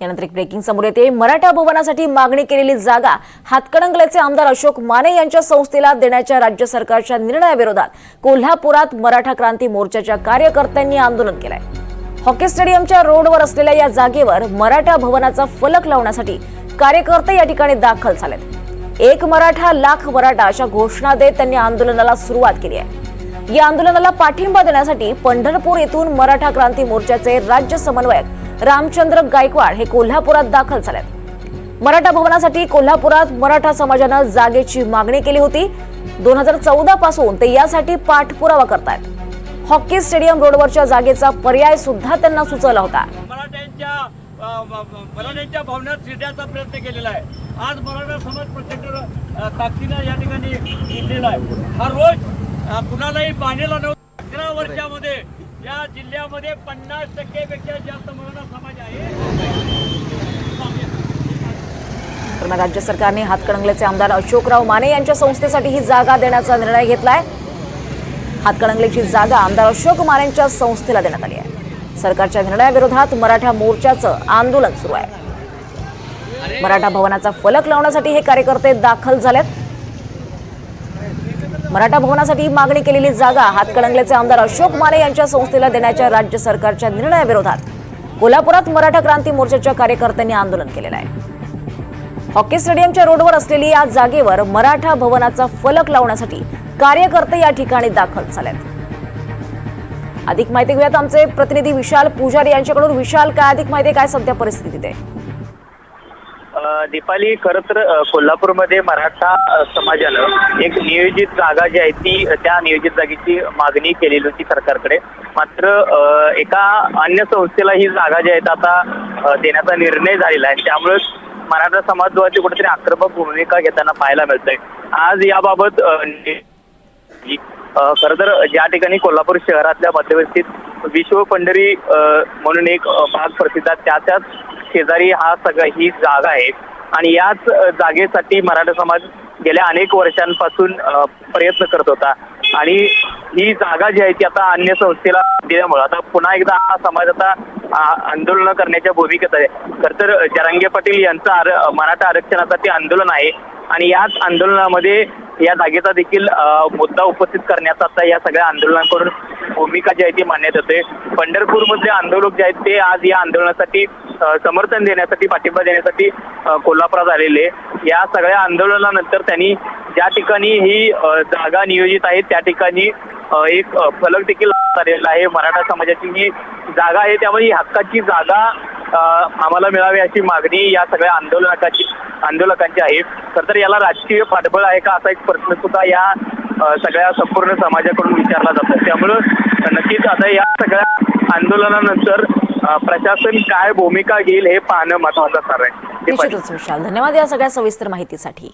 यानंतर एक ब्रेकिंग समोर येते. मराठा भवनासाठी मागणी केलेली जागा हातकणंगल्याचे आमदार अशोक माने यांच्या संस्थेला देण्याच्या राज्य सरकारच्या निर्णयाविरोधात कोल्हापुरात मराठा क्रांती मोर्चाच्या कार्यकर्त्यांनी आंदोलन केलंय. हॉकी स्टेडियमच्या रोडवर असलेल्या या जागेवर मराठा भवनाचा फलक लावण्यासाठी कार्यकर्ते या ठिकाणी दाखल झालेत. एक मराठा लाख मराठा अशा घोषणा देत त्यांनी आंदोलनाला सुरुवात केली आहे. या आंदोलनाला पाठिंबा देण्यासाठी पंढरपूर येथून मराठा क्रांती मोर्चाचे राज्य समन्वयक रामचंद्र गायकवाड हे कोल्हापुरात दाखल झालेत. मराठा भवनासाठी कोल्हापुरात मराठा समाजानं जागेची मागणी केली होती. दोन हजार चौदा पासून ते यासाठी पाठपुरावा करतायत. हॉकी स्टेडियम रोडवरच्या जागेचा पर्याय सुद्धा त्यांना सुचवला होता. मराठ्यांच्या भावनात शिरण्याचा प्रयत्न केलेला आहे. आज मराठा समाज प्रचंड ताकदीनं या ठिकाणी आहे. हा रोज कुणालाही बांधलेला नव्हता. अकरा वर्षामध्ये या जिल्ह्यामध्ये पन्नास टक्केपेक्षा जास्त मराठा समाज आहे. राज्य सरकारने हातकणंगलेचे आमदार अशोकराव माने यांच्या संस्थेसाठी ही जागा देण्याचा निर्णय घेतलाय. हातकणंगलेची जागा आमदार अशोक मानेंच्या संस्थेला देण्यात आली आहे. सरकारच्या निर्णयाविरोधात मराठा मोर्चाचं आंदोलन सुरू आहे. मराठा भवनाचा फलक लावण्यासाठी हे कार्यकर्ते दाखल झालेत. मराठा भवनासाठी मागणी केलेली जागा हातकणंगल्याचे आमदार अशोक माने यांच्या संस्थेला देण्याच्या राज्य सरकारच्या निर्णयाविरोधात. कोल्हापुरात मराठा क्रांती मोर्चाच्या कार्यकर्त्यांनी आंदोलन केलेलं आहे. हॉकी स्टेडियमच्या रोडवर असलेली या जागेवर मराठा भवनाचा फलक लावण्यासाठी कार्यकर्ते या ठिकाणी दाखल झालेत. अधिक माहिती घेऊयात आमचे प्रतिनिधी विशाल पुजारी यांच्याकडून. विशाल काय अधिक माहिती काय सध्या परिस्थितीत आहे दीपाली खरं तर कोल्हापूरमध्ये मराठा समाजानं एक नियोजित जागा जी आहे ती त्या नियोजित जागेची मागणी केलेली होती सरकारकडे. मात्र एका अन्य संस्थेला ही जागा जी आहे ती आता देण्याचा निर्णय झालेला आहे. त्यामुळे मराठा समाजवादी कुठेतरी आक्रमक भूमिका घेताना पाहायला मिळतंय. आज याबाबत खर खरं तर ज्या ठिकाणी कोल्हापूर शहरातल्या मध्यवस्थित विश्व पंढरी म्हणून एक भाग प्रसिद्ध आहे. त्या त्याच शेजारी हा सगळा ही जागा आहे. आणि याच जागेसाठी मराठा समाज गेल्या अनेक वर्षांपासून प्रयत्न करत होता. आणि ही जागा जी आहे ती आता अन्य संस्थेला दिल्यामुळे आता पुन्हा एकदा हा समाज आता आंदोलन करण्याच्या भूमिकेत आहे. खर तर जरांगे पाटील यांचं आर मराठा आरक्षणासाठी आंदोलन आहे. आणि याच आंदोलनामध्ये या जागेचा देखील मुद्दा उपस्थित करण्याचा आता या सगळ्या आंदोलनाकडून भूमिका जी आहे ती मानण्यात येते पंढरपूरमधले आंदोलक जे आहेत ते आज या आंदोलनासाठी समर्थन देण्यासाठी पाठिंबा देण्यासाठी कोल्हापुरात आलेले या सगळ्या आंदोलनानंतर त्यांनी ज्या ठिकाणी ही जागा नियोजित आहे त्या ठिकाणी एक फलक देखील आलेला आहे. मराठा समाजाची ही जागा आहे त्यामुळे हक्काची जागा आम्हाला मिळावी अशी मागणी या सगळ्या आंदोलनाची आंदोलकांची आहे. खरं तर याला राजकीय पाठबळ आहे का असा एक प्रश्न सुद्धा या सगळ्या संपूर्ण समाजाकडून विचारला जातो. त्यामुळं नक्कीच आता या सगळ्या आंदोलनानंतर प्रशासन काय भूमिका घेईल हे पाहणं महत्वाचं ठरणार आहे निश्चितच विशाल. धन्यवाद या सगळ्या सविस्तर माहितीसाठी.